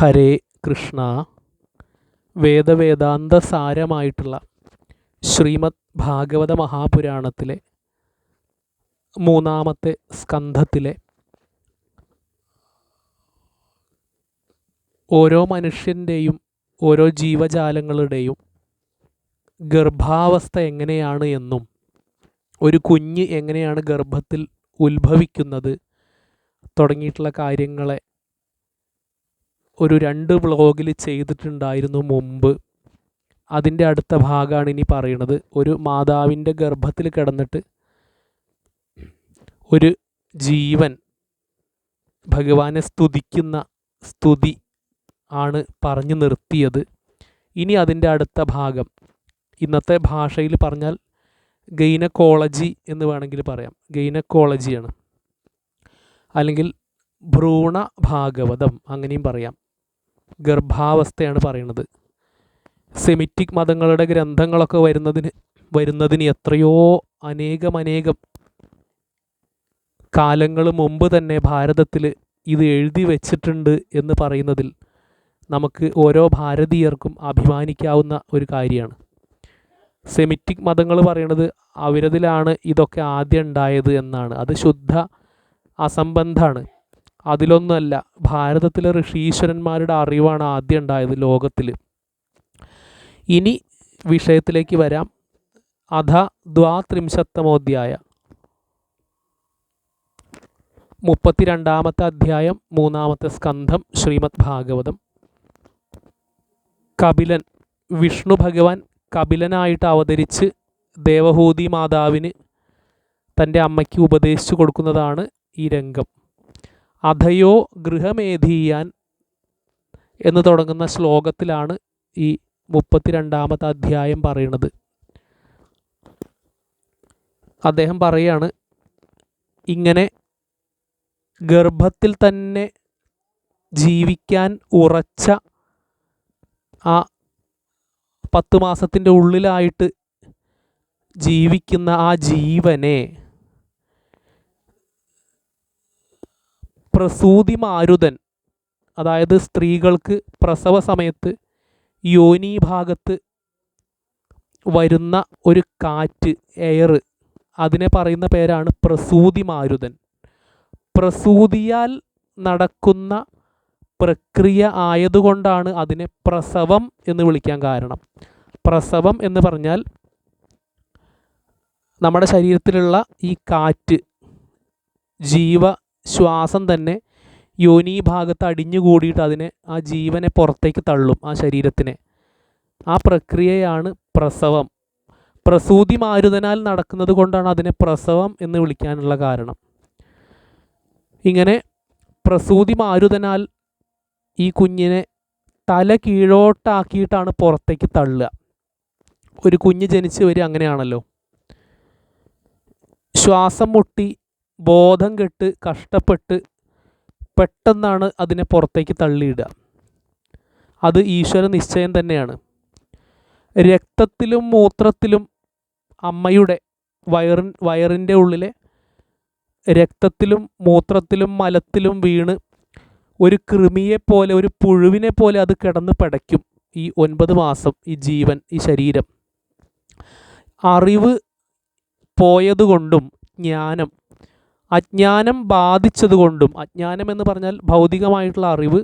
ഹരേ കൃഷ്ണ. വേദവേദാന്ത സാരമായിട്ടുള്ള ശ്രീമദ് ഭാഗവത മഹാപുരാണത്തിലെ മൂന്നാമത്തെ സ്കന്ധത്തിലെ ഓരോ മനുഷ്യന്റെയും ഓരോ ജീവജാലങ്ങളുടെയും ഗർഭാവസ്ഥ എങ്ങനെയാണ് എന്നും ഒരു കുഞ്ഞ് എങ്ങനെയാണ് ഗർഭത്തിൽ ഉത്ഭവിക്കുന്നത് തുടങ്ങിയിട്ടുള്ള കാര്യങ്ങളെ ഒരു രണ്ട് ബ്ലോഗിൽ ചെയ്തിട്ടുണ്ടായിരുന്നു മുമ്പ്. അതിന്റെ അടുത്ത ഭാഗമാണ് ഇനി പറയുന്നത് ഒരു മാതാവിന്റെ ഗർഭത്തിൽ കിടന്നിട്ട് ഒരു ജീവൻ ഭഗവാനെ സ്തുതിക്കുന്ന സ്തുതി ആണ് പറഞ്ഞു നിർത്തിയത്. ഇനി അതിന്റെ അടുത്ത ഭാഗം. ഇന്നത്തെ ഭാഷയിൽ പറഞ്ഞാൽ ഗൈനക്കോളജി എന്ന് വേണമെങ്കിൽ പറയാം. ഗൈനക്കോളജിയാണ്. അല്ലെങ്കിൽ ഭ്രൂണ ഭാഗവതം അങ്ങനെയും പറയാം. ഗർഭാവസ്ഥയാണ് പറയുന്നത്. സെമിറ്റിക് മതങ്ങളുടെ ഗ്രന്ഥങ്ങളൊക്കെ വരുന്നതിന് വരുന്നതിന് എത്രയോ അനേകം അനേകം കാലങ്ങൾ മുമ്പ് തന്നെ ഭാരതത്തിൽ ഇത് എഴുതി വച്ചിട്ടുണ്ട് എന്ന് പറയുന്നതിൽ നമുക്ക് ഓരോ ഭാരതീയർക്കും അഭിമാനിക്കാവുന്ന ഒരു കാര്യമാണ്. സെമിറ്റിക് മതങ്ങൾ പറയുന്നത് അവരതിലാണ് ഇതൊക്കെ ആദ്യം ഉണ്ടായത് എന്നാണ്. അത് ശുദ്ധ അസംബന്ധമാണ്. അതിലൊന്നുമല്ല. ഭാരതത്തിലെ ഋഷീശ്വരന്മാരുടെ അറിവാണ് ആദ്യം ഉണ്ടായത് ലോകത്തിൽ ഇനി വിഷയത്തിലേക്ക് വരാം. അധ ദ്വാത്രിംശത്തമോധ്യായ മുപ്പത്തിരണ്ടാമത്തെ അധ്യായം മൂന്നാമത്തെ സ്കന്ധം ശ്രീമദ് ഭാഗവതം കപിലൻ വിഷ്ണു ഭഗവാൻ കപിലനായിട്ട് അവതരിച്ച് ദേവഹൂതി മാതാവിന് തന്റെ അമ്മയ്ക്ക് ഉപദേശിച്ചു കൊടുക്കുന്നതാണ് ഈ രംഗം. അധയോ ഗൃഹമേധീയാൻ എന്ന് തുടങ്ങുന്ന ശ്ലോകത്തിലാണ് ഈ മുപ്പത്തിരണ്ടാമത്തെ അധ്യായം പറയുന്നത്. അദ്ദേഹം പറയാണ് ഇങ്ങനെ ഗർഭത്തിൽ തന്നെ ജീവിക്കാൻ ഉറച്ച ആ പത്ത് മാസത്തിന്റെ ഉള്ളിലായിട്ട് ജീവിക്കുന്ന ആ ജീവനെ പ്രസൂതി മാരുതൻ അതായത് സ്ത്രീകൾക്ക് പ്രസവ സമയത്ത് യോനി ഭാഗത്ത് വരുന്ന ഒരു കാറ്റ് എയർ അതിനെ പറയുന്ന പേരാണ് പ്രസൂതി മാരുതൻ. പ്രസൂതിയാൽ നടക്കുന്ന പ്രക്രിയ ആയതുകൊണ്ടാണ് അതിനെ പ്രസവം എന്ന് വിളിക്കാൻ കാരണം. പ്രസവം എന്ന് പറഞ്ഞാൽ നമ്മുടെ ശരീരത്തിലുള്ള ഈ കാറ്റ് ജീവ ശ്വാസം തന്നെ യോനി ഭാഗത്ത് അടിഞ്ഞുകൂടിയിട്ട് അതിനെ ആ ജീവനെ പുറത്തേക്ക് തള്ളും ആ ശരീരത്തിനെ. ആ പ്രക്രിയയാണ് പ്രസവം. പ്രസൂതി മാരുതനാൽ നടക്കുന്നത് കൊണ്ടാണ് അതിനെ പ്രസവം എന്ന് വിളിക്കാനുള്ള കാരണം. ഇങ്ങനെ പ്രസൂതി മാരുതനാൽ ഈ കുഞ്ഞിനെ തല കീഴോട്ടാക്കിയിട്ടാണ് പുറത്തേക്ക് തള്ളുക. ഒരു കുഞ്ഞ് ജനിച്ചു വരിക അങ്ങനെയാണല്ലോ. ശ്വാസം മുട്ടി ബോധം കെട്ട് കഷ്ടപ്പെട്ട് പെട്ടെന്നാണ് അതിനെ പുറത്തേക്ക് തള്ളിയിടുക. അത് ഈശ്വര നിശ്ചയം തന്നെയാണ്. രക്തത്തിലും മൂത്രത്തിലും അമ്മയുടെ വയറിൻ വയറിന്റെ ഉള്ളിലെ രക്തത്തിലും മൂത്രത്തിലും മലത്തിലും വീണ് ഒരു കൃമിയെപ്പോലെ ഒരു പുഴുവിനെ പോലെ അത് കിടന്ന് പടയ്ക്കും ഈ ഒൻപത് മാസം ഈ ജീവൻ ഈ ശരീരം. അറിവ് പോയതുകൊണ്ടും ജ്ഞാനം അജ്ഞാനം ബാധിച്ചതുകൊണ്ടും അജ്ഞാനം എന്ന് പറഞ്ഞാൽ ഭൗതികമായിട്ടുള്ള അറിവ്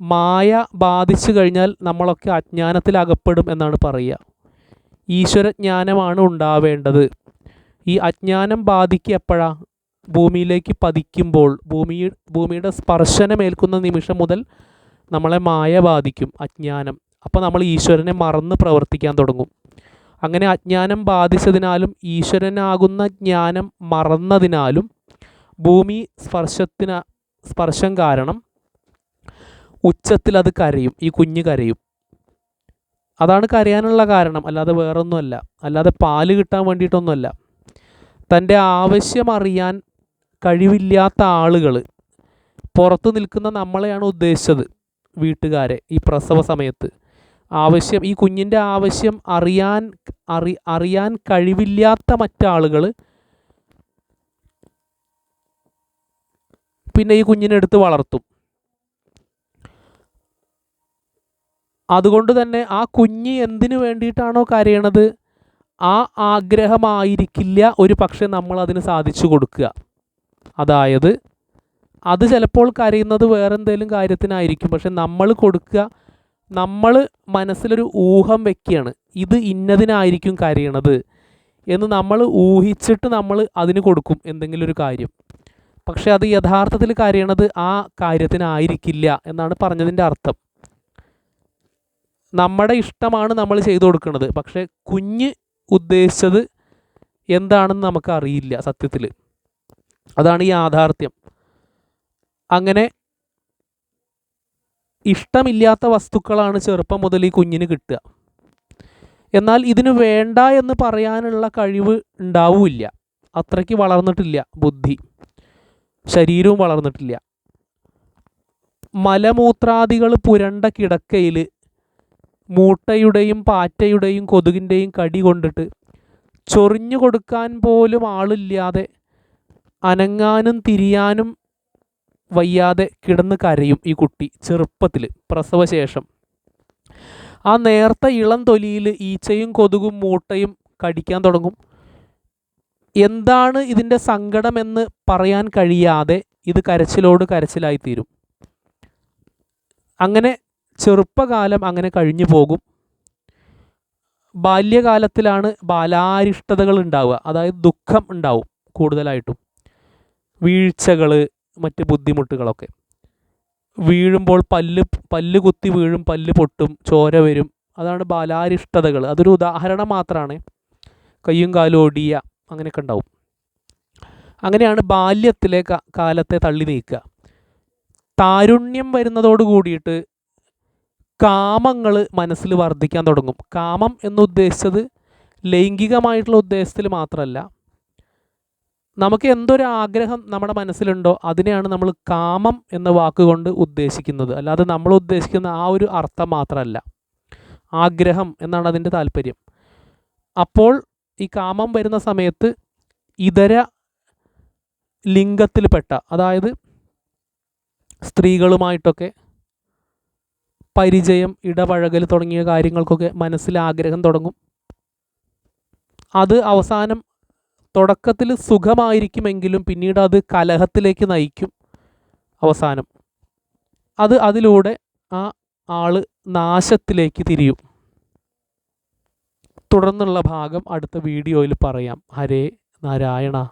മായ ബാധിച്ചു കഴിഞ്ഞാൽ നമ്മളൊക്കെ അജ്ഞാനത്തിൽ അകപ്പെടും എന്നാണ് പറയുക. ഈശ്വരജ്ഞാനമാണ് ഉണ്ടാവേണ്ടത്. ഈ അജ്ഞാനം ബാധിക്കുക എപ്പോഴാണ് ഭൂമിയിലേക്ക് പതിക്കുമ്പോൾ ഭൂമി ഭൂമിയുടെ സ്പർശനമേൽക്കുന്ന നിമിഷം മുതൽ നമ്മളെ മായ ബാധിക്കും അജ്ഞാനം. അപ്പോൾ നമ്മൾ ഈശ്വരനെ മറന്ന് പ്രവർത്തിക്കാൻ തുടങ്ങും. അങ്ങനെ അജ്ഞാനം ബാധിച്ചതിനാലും ഈശ്വരനാകുന്ന ജ്ഞാനം മറന്നതിനാലും ഭൂമി സ്പർശത്തിന് സ്പർശം കാരണം ഉച്ചത്തിൽ അത് കരയും ഈ കുഞ്ഞ് കരയും. അതാണ് കരയാനുള്ള കാരണം. അല്ലാതെ വേറൊന്നുമല്ല. അല്ലാതെ പാൽ കിട്ടാൻ വേണ്ടിയിട്ടൊന്നുമല്ല. തന്റെ ആവശ്യം അറിയാൻ കഴിവില്ലാത്ത ആളുകൾ പുറത്ത് നിൽക്കുന്ന നമ്മളെയാണ് ഉദ്ദേശിച്ചത് വീട്ടുകാരെ ഈ പ്രസവ സമയത്ത്. ആവശ്യം ഈ കുഞ്ഞിന്റെ ആവശ്യം അറിയാൻ അറി അറിയാൻ കഴിവില്ലാത്ത മറ്റാളുകൾ പിന്നെ ഈ കുഞ്ഞിനെടുത്ത് വളർത്തും. അതുകൊണ്ട് തന്നെ ആ കുഞ്ഞ് എന്തിനു വേണ്ടിയിട്ടാണോ കരയണത്? ആ ആഗ്രഹമായിരിക്കില്ല ഒരു പക്ഷേ നമ്മൾ അതിന് സാധിച്ചു കൊടുക്കുക. അതായത് അത് ചിലപ്പോൾ കരയുന്നത് വേറെന്തേലും കാര്യത്തിനായിരിക്കും. പക്ഷെ നമ്മൾ കൊടുക്കുക നമ്മൾ മനസ്സിലൊരു ഊഹം വെക്കുകയാണ്. ഇത് ഇന്നതിനായിരിക്കും കരയണത് എന്ന് നമ്മൾ ഊഹിച്ചിട്ട് നമ്മൾ അതിന് കൊടുക്കും എന്തെങ്കിലും ഒരു കാര്യം. പക്ഷേ അത് യഥാർത്ഥത്തിൽ കരയണത് ആ കാര്യത്തിനായിരിക്കില്ല എന്നാണ് പറഞ്ഞതിന്റെ അർത്ഥം. നമ്മുടെ ഇഷ്ടമാണ് നമ്മൾ ചെയ്തു കൊടുക്കുന്നത് പക്ഷേ കുഞ്ഞ് ഉദ്ദേശിച്ചത് എന്താണെന്ന് നമുക്ക് അറിയില്ല സത്യത്തിൽ അതാണ് ഈ യാഥാർത്ഥ്യം. അങ്ങനെ ഇഷ്ടമില്ലാത്ത വസ്തുക്കളാണ് ചെറുപ്പം മുതൽ ഈ കുഞ്ഞിന് കിട്ടുക. എന്നാൽ ഇതിന് വേണ്ട എന്ന് പറയാനുള്ള കഴിവ് ഉണ്ടാവില്ല. അത്രയ്ക്ക് വളർന്നിട്ടില്ല ബുദ്ധി. ശരീരവും വളർന്നിട്ടില്ല. മലമൂത്രാദികൾ പുരണ്ട കിടക്കയിൽ മൂട്ടയുടെയും പാറ്റയുടെയും കൊതുകിന്റെയും കടി കൊണ്ടിട്ട് ചൊറിഞ്ഞു കൊടുക്കാൻ പോലും ആളില്ലാതെ അനങ്ങാനും തിരിയാനും വയ്യാതെ കിടന്ന് കരയും ഈ കുട്ടി ചെറുപ്പത്തിൽ പ്രസവശേഷം. ആ നേർത്ത ഇളം തൊലിയിൽ ഈച്ചയും കൊതുകും മൂട്ടയും കടിക്കാൻ തുടങ്ങും. എന്താണ് ഇതിന്റെ സങ്കടമെന്ന് പറയാൻ കഴിയാതെ ഇത് കരച്ചിലോട് കരച്ചിലായിത്തീരും. അങ്ങനെ ചെറുപ്പകാലം അങ്ങനെ കഴിഞ്ഞു പോകും. ബാല്യകാലത്തിലാണ് ബാലാരിഷ്ടതകൾ ഉണ്ടാവുക. അതായത് ദുഃഖം ഉണ്ടാവും കൂടുതലായിട്ടും. വീഴ്ചകൾ മറ്റ് ബുദ്ധിമുട്ടുകളൊക്കെ. വീഴുമ്പോൾ പല്ല് പല്ല് കുത്തി വീഴും പല്ല് പൊട്ടും ചോര വരും. അതാണ് ബാലാരിഷ്ടതകൾ. അതൊരു ഉദാഹരണം മാത്രമാണ് കയ്യും കാലും ഒടിയ അങ്ങനെയൊക്കെ ഉണ്ടാവും. അങ്ങനെയാണ് ബാല്യത്തിലെ കാലത്തെ തള്ളി നീക്കുക. താരുണ്യം വരുന്നതോട് കൂടിയിട്ട് കാമങ്ങൾ മനസ്സിൽ വർദ്ധിക്കാൻ തുടങ്ങും. കാമം എന്നുദ്ദേശിച്ചത് ലൈംഗികമായിട്ടുള്ള ഉദ്ദേശത്തിൽ മാത്രമല്ല നമുക്ക് എന്തൊരു ആഗ്രഹം നമ്മുടെ മനസ്സിലുണ്ടോ അതിനെയാണ് നമ്മൾ കാമം എന്ന വാക്കുകൊണ്ട് ഉദ്ദേശിക്കുന്നത്. അല്ലാതെ നമ്മൾ ഉദ്ദേശിക്കുന്ന ആ ഒരു അർത്ഥം മാത്രമല്ല. ആഗ്രഹം എന്നാണ് അതിന്റെ താല്പര്യം. അപ്പോൾ ഈ കാമം വരുന്ന സമയത്ത് ഇതര ലിംഗത്തിൽപ്പെട്ട അതായത് സ്ത്രീകളുമായിട്ടൊക്കെ പരിചയം ഇടപഴകൽ തുടങ്ങിയ കാര്യങ്ങൾക്കൊക്കെ മനസ്സിൽ ആഗ്രഹം തുടങ്ങും. അത് അവസാനം തുടക്കത്തിൽ സുഖമായിരിക്കുമെങ്കിലും പിന്നീട് അത് കലഹത്തിലേക്ക് നയിക്കും. അവസാനം. അത് അതിലൂടെ ആ ആൾ നാശത്തിലേക്ക് തിരിയും. തുടർന്നുള്ള ഭാഗം അടുത്ത വീഡിയോയിൽ പറയാം. ഹരേ നാരായണ.